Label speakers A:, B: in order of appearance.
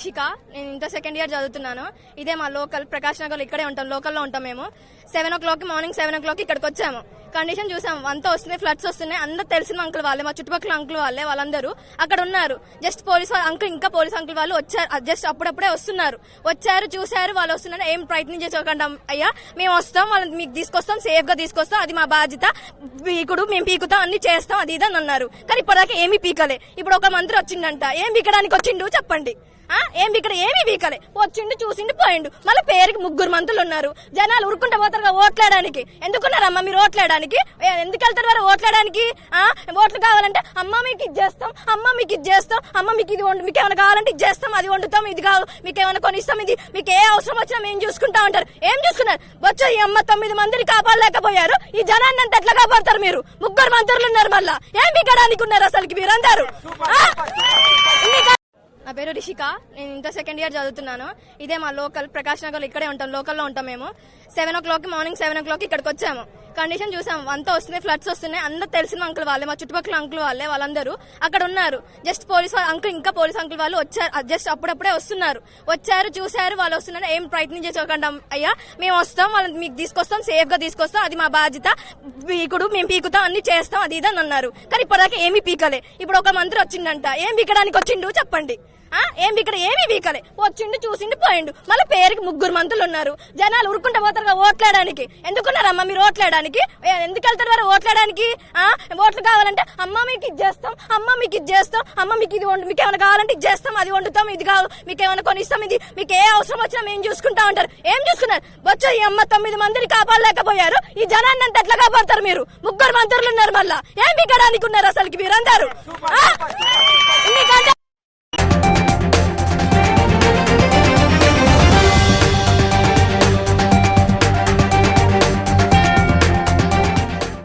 A: ఇషిక నేను ఇంత second year చదువుతున్నాను. ఇదే మా లోకల్ ప్రకాశ్ నగర్ ఇక్కడే ఉంటాం లోకల్లో ఉంటాం మేము. Seven o'clock morning seven o'clock ఇక్కడికి వచ్చాము. కండిషన్ చూసాం. అంతా వస్తున్నాయి ఫ్లడ్స్ వస్తున్నాయి. అందరూ తెలిసిన అంకుల్ వాళ్ళే మా చుట్టుపక్కల అంకుల్ వాళ్ళే వాళ్ళందరూ అక్కడ ఉన్నారు. జస్ట్ పోలీస్ అంకుల్ ఇంకా పోలీస్ అంకుల్ వాళ్ళు వచ్చారు. జస్ట్ అప్పుడప్పుడే వస్తున్నారు. వచ్చారు చూశారు వాళ్ళు వస్తున్నారు. ఏం ప్రయత్నం చేసుకోకుండా అయ్యా. మేము వస్తాం వాళ్ళని మీకు తీసుకొస్తాం సేఫ్గా తీసుకొస్తాం. అది మా బాధ్యత. పీకుడు మేము పీకుతాం అన్ని చేస్తాం అది ఇది అని అన్నారు. కానీ ఇప్పటిదాకా ఏమీ పీకలే. ఇప్పుడు ఒక మంత్రి వచ్చిండంట ఏం పీకడానికి వచ్చిండు? చెప్పండి. ఏం ఇక్కడ ఏమీ వీకలే వచ్చిండు చూసిండు పోయిండు. మళ్ళీ పేరుకి ముగ్గురు మంతులు ఉన్నారు. జనాలు ఉరుకుంటూ పోతారు కదా ఓట్లాడడానికి ఎందుకున్నారమ్మా మీరు ఓట్లాడడానికి ఓట్లాడడానికి ఎందుకు వెళ్తారు వారు ఓట్లాడడానికి? ఆ ఓట్లు కావాలంటే అమ్మ మీకు ఇది చేస్తాం అమ్మ మీకు ఇది చేస్తాం అమ్మ మీకు ఇది వండు మీకు ఏమైనా కావాలంటే ఇది చేస్తాం అది వండుతాం ఇది కావు మీకు ఏమైనా కొనిస్తాం ఇది మీకు ఏ అవసరం వచ్చినా మేము చూసుకుంటా ఉంటారు ఏం చూసుకున్నారు? వచ్చా ఈ అమ్మ తొమ్మిది మందిని కాపాడలేకపోయారు ఈ జనాన్ని అంత ఎట్లా కాపాడతారు మీరు? ముగ్గురు మంత్రులు ఉన్నారు మళ్ళా. ఏం పీకడానికి ఉన్నారు అసలుకి మీరందరూ నా పేరు రిషిక నేను ఇంత సెకండ్ ఇయర్ చదువుతున్నాను. ఇదే మా లోకల్ ప్రకాశ్ నగర్ ఇక్కడే ఉంటాం లోకల్లో ఉంటాం మేము. Seven o'clock morning seven o'clock ఇక్కడికి వచ్చాము. కండిషన్ చూసాం. అంతా వస్తున్నాయి ఫ్లడ్స్ వస్తున్నాయి. అందరూ తెలిసిన అంకుల్ వాళ్ళే మా చుట్టుపక్కల అంకుల్ వాళ్ళే వాళ్ళందరూ అక్కడ ఉన్నారు. జస్ట్ పోలీస్ అంకుల్ ఇంకా పోలీస్ అంకుల్ వాళ్ళు వచ్చారు. జస్ట్ అప్పుడప్పుడే వస్తున్నారు. వచ్చారు చూశారు వాళ్ళు వస్తున్నారు. ఏం ప్రయత్నం చేసుకోకుండా అయ్యా మేము వస్తాం వాళ్ళని మీకు తీసుకొస్తాం సేఫ్గా తీసుకొస్తాం. అది మా బాధ్యత. పీకుడు మేము పీకుతాం అన్ని చేస్తాం అది ఇది అని అన్నారు. కానీ ఇప్పటిదాకా ఏమీ పీకలే. ఇప్పుడు ఒక మంత్రి వచ్చిండంట. ఏం పీకడానికి వచ్చిండు? చెప్పండి. ఏం ఇక్కడ ఏమీ వీకలే వచ్చిండు చూసిండు పోయిండు. మళ్ళీ పేరుకి ముగ్గురు మంతులు ఉన్నారు. జనాలు ఉరుకుంటా పోతారు కదా ఓట్లాడడానికి ఎందుకున్నారమ్మా మీరు ఓట్లాడడానికి ఎందుకు వెళ్తారు వారు ఓట్లాడడానికి ఆ? ఓట్లు కావాలంటే అమ్మ మీకు ఇది చేస్తాం అమ్మ మీకు ఇది చేస్తాం అమ్మ మీకు ఇది వండు మీకు ఏమైనా కావాలంటే ఇది చేస్తాం అది వండుతాం ఇది కావు మీకు ఏమైనా కొనిస్తాం ఇది మీకు ఏ అవసరం వచ్చినా మేము చూసుకుంటా ఉంటారు. ఏం చూసుకున్నారు? వచ్చా ఈ అమ్మ తొమ్మిది మందిని కాపాడలేకపోయారు. ఈ జనాన్ని అంత ఎట్లా కాపాడతారు మీరు? ముగ్గురు మంత్రులు ఉన్నారు మళ్ళా. ఏం పీకడానికి ఉన్నారు అసలుకి మీరందరూ? ఆ?